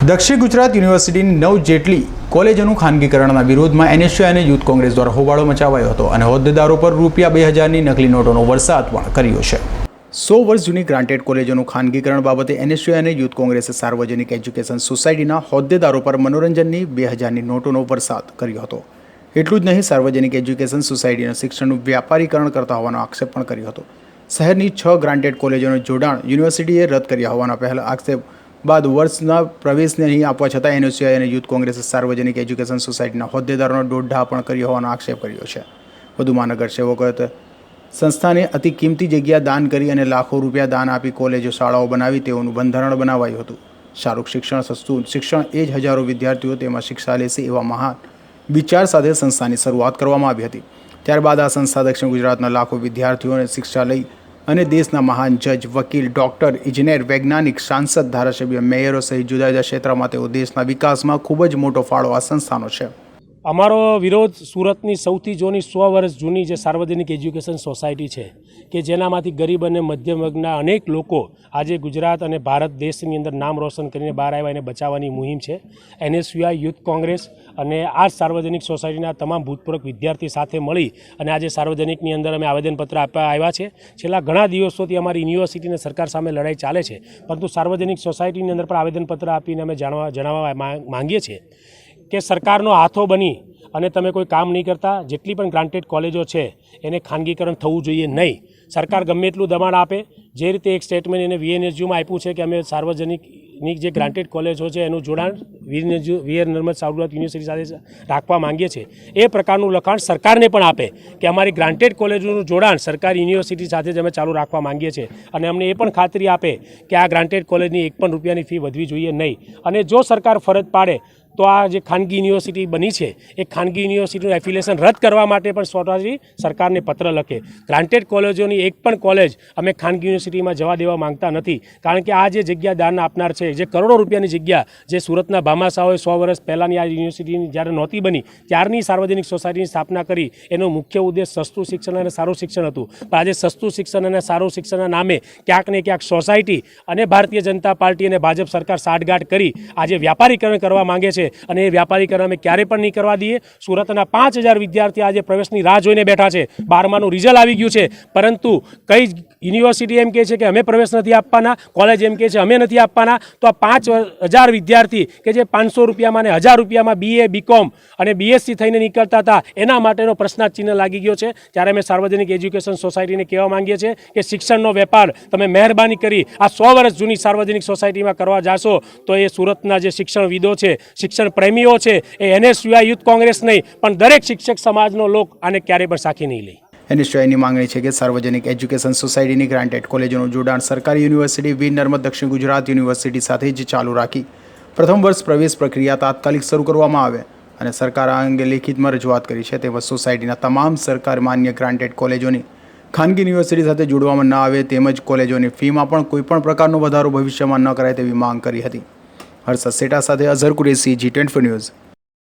દક્ષિણ ગુજરાત યુનિવર્સિટીની નવ જેટલી કોલેજોનું ખાનગીકરણના વિરોધમાં એનએસયુ અને યુથ કોંગ્રેસ દ્વારા હોબાળો મચાવાયો હતો અને હોદ્દેદારો પર રૂપિયા બે હજારની નકલી નોટોનો વરસાદ પણ કર્યો છે. સો વર્ષ જૂની ગ્રાન્ટેડ કોલેજોનું ખાનગીકરણ બાબતે એનએસયુ અને યુથ કોંગ્રેસે સાર્વજનિક એજ્યુકેશન સોસાયટીના હોદ્દેદારો પર મનોરંજનની બે હજારની નોટોનો વરસાદ કર્યો હતો. એટલું જ નહીં, સાર્વજનિક એજ્યુકેશન સોસાયટીના શિક્ષણનું વ્યાપારીકરણ કરતા હોવાનો આક્ષેપ પણ કર્યો હતો. શહેરની છ ગ્રાન્ટેડ કોલેજોનું જોડાણ યુનિવર્સિટીએ રદ કર્યા હોવાના પહેલા આક્ષેપ બાદ વર્ષના પ્રવેશને નહીં આપવા છતાં એનએસયુઆઈ અને યુથ કોંગ્રેસે સાર્વજનિક એજ્યુકેશન સોસાયટીના હોદ્દેદારોનો દોઢા પણ કર્યો હોવાનો આક્ષેપ કર્યો છે. વધુ મહાનગર સેવકોએ સંસ્થાને અતિ કિંમતી જગ્યા દાન કરી અને લાખો રૂપિયા દાન આપી કોલેજો, શાળાઓ બનાવી તેઓનું બંધારણ બનાવાયું હતું. સારું શિક્ષણ, સસ્તું શિક્ષણ એ જ હજારો વિદ્યાર્થીઓ તેમાં શિક્ષા લેશે એવા મહાન વિચાર સાથે સંસ્થાની શરૂઆત કરવામાં આવી હતી. ત્યારબાદ આ સંસ્થા દક્ષિણ ગુજરાતના લાખો વિદ્યાર્થીઓને શિક્ષા લઈ અને દેશના મહાન જજ, વકીલ, ડૉક્ટર, ઇજનેર, વૈજ્ઞાનિક, સાંસદ, ધારાસભ્ય, મેયરો સહિત જુદા જુદા ક્ષેત્રમાં તેઓ દેશના વિકાસમાં ખૂબ જ મોટો ફાળો આ સંસ્થાનો છે. અમારો વિરોધ સુરતની સૌથી જૂની સો વર્ષ જૂની જે સાર્વજનિક એજ્યુકેશન સોસાયટી છે, કે જેનામાંથી ગરીબ અને મધ્યમ વર્ગના અનેક લોકો આજે ગુજરાત અને ભારત દેશની અંદર નામ રોશન કરીને બહાર આવ્યા એને બચાવવાની મુહિમ છે. એનએસયુઆઈ યુથ કોંગ્રેસ અને આ સાર્વજનિક સોસાયટીના તમામ ભૂતપૂર્વ વિદ્યાર્થી સાથે મળી અને આજે સાર્વજનિકની અંદર અમે આવેદનપત્ર આપવા આવ્યા છે. છેલ્લા ઘણા દિવસોથી અમારી યુનિવર્સિટી અને સરકાર સામે લડાઈ ચાલે છે, પરંતુ સાર્વજનિક સોસાયટીની અંદર પણ આવેદનપત્ર આપીને અમે જાણવા જણાવવા માંગ- માંગીએ છીએ. કે સરકારનો હાથો બની અને તમે કોઈ કામ નહીં કરતા, જેટલી પણ ગ્રાન્ટેડ કોલેજો છે, એને ખાનગીકરણ થવું જોઈએ નહીં. સરકાર ગમે એટલું દબાણ આપે, જે રીતે એક સ્ટેટમેન્ટ એને વીએનએસયુમાં આપ્યું છે કે અમે સાર્વજનિકની જે ગ્રાન્ટેડ કોલેજો છે, એનું જોડાણ વીએનએસયુ વીએર નર્મદ સાવરત યુનિવર્સિટી સાથે રાખવા માંગીએ છીએ. એ પ્રકારનું લખાણ સરકારને પણ આપે કે અમારી ગ્રાન્ટેડ કોલેજોનું જોડાણ સરકારી યુનિવર્સિટી સાથે જ અમે ચાલુ રાખવા માંગીએ છીએ. અને અમને એ પણ ખાતરી આપે કે આ ગ્રાન્ટેડ કોલેજની એક પણ રૂપિયાની ફી વધવી જોઈએ નહીં. અને જો સરકાર ફરજ પાડે તો આ જે ખાનગી યુનિવર્સિટી બની છે, એ ખાનગી યુનિવર્સિટીનું એફિલિએશન રદ કરવા માટે પણ સ્વતંત્ર સરકારને પત્ર લખે. ગ્રાન્ટેડ કોલેજોની એક પણ કોલેજ અમે ખાનગી યુનિવર્સિટીમાં જવા દેવા માંગતા નથી. કારણ કે આ જે જગ્યા દાન આપનાર છે, જે કરોડો રૂપિયાની જગ્યા જે સુરતના ભામાશાહોએ સો વર્ષ પહેલાંની આ યુનિવર્સિટીની જ્યારે નહોતી બની, ત્યારની સાર્વજનિક સોસાયટીની સ્થાપના કરી, એનો મુખ્ય ઉદ્દેશ સસ્તું શિક્ષણ અને સારું શિક્ષણ હતું. પણ આજે સસ્તું શિક્ષણ અને સારું શિક્ષણના નામે ક્યાંક ને ક્યાંક સોસાયટી અને ભારતીય જનતા પાર્ટી અને ભાજપ સરકાર સાઠગાંઠ કરી આજે વ્યાપારીકરણ કરવા માંગે છે. અને એ વ્યાપારીકરણ અમે ક્યારે પણ નહીં કરવા દઈએ. સુરતના પાંચ હજાર વિદ્યાર્થી આજે પ્રવેશની રાહ જોઈને બેઠા છે. બારમાનું રિઝલ્ટ આવી ગયું છે. પરંતુ કઈ યુનિવર્સિટી એમ કહે છે કે અમે પ્રવેશ નથી આપવાના કોલેજ એમ કહે છે અમે નથી આપવાના. તો આ પાંચ હજાર વિદ્યાર્થી કે જે પાંચસો રૂપિયામાં અને હજાર રૂપિયામાં બીએ બીકોમ અને બીએસસી થઈને નીકળતા હતા, એના માટેનો પ્રશ્નાર્થ ચિહ્ન લાગી ગયો છે. ત્યારે અમે સાર્વજનિક એજ્યુકેશન સોસાયટીને કહેવા માંગીએ છીએ કે શિક્ષણનો વેપાર તમે મહેરબાની કરી આ સો વર્ષ જૂની સાર્વજનિક સોસાયટીમાં કરવા જાશો, તો એ સુરતના જે શિક્ષણવિદો છે, શિક્ષણ પ્રેમીઓ છે એ એનએસયુઆઈ યુથ કોંગ્રેસ નહીં, પણ દરેક શિક્ષક સમાજનો લોક આને ક્યારેય પણ સાખી નહીં લે. એનએસયુઆઈની માંગણી છે કે સાર્વજનિક એજ્યુકેશન સોસાયટીની ગ્રાન્ટેડ કોલેજોનું જોડાણ સરકારી યુનિવર્સિટી વીર નર્મદ દક્ષિણ ગુજરાત યુનિવર્સિટી સાથે જ ચાલુ રાખી. પ્રથમ વર્ષ પ્રવેશ પ્રક્રિયા તાત્કાલિક શરૂ કરવામાં આવે અને સરકાર આ અંગે લેખિતમાં રજૂઆત કરી છે તેમજ સોસાયટીના તમામ સરકાર માન્ય ગ્રાન્ટેડ કોલેજોની ખાનગી યુનિવર્સિટી સાથે જોડવામાં ન આવે તેમજ કોલેજોની ફીમાં પણ કોઈપણ પ્રકારનો વધારો ભવિષ્યમાં ન કરાય તેવી માંગ કરી હતી. हर्ष सेठा साधे Azhar Qureshi G twenty news.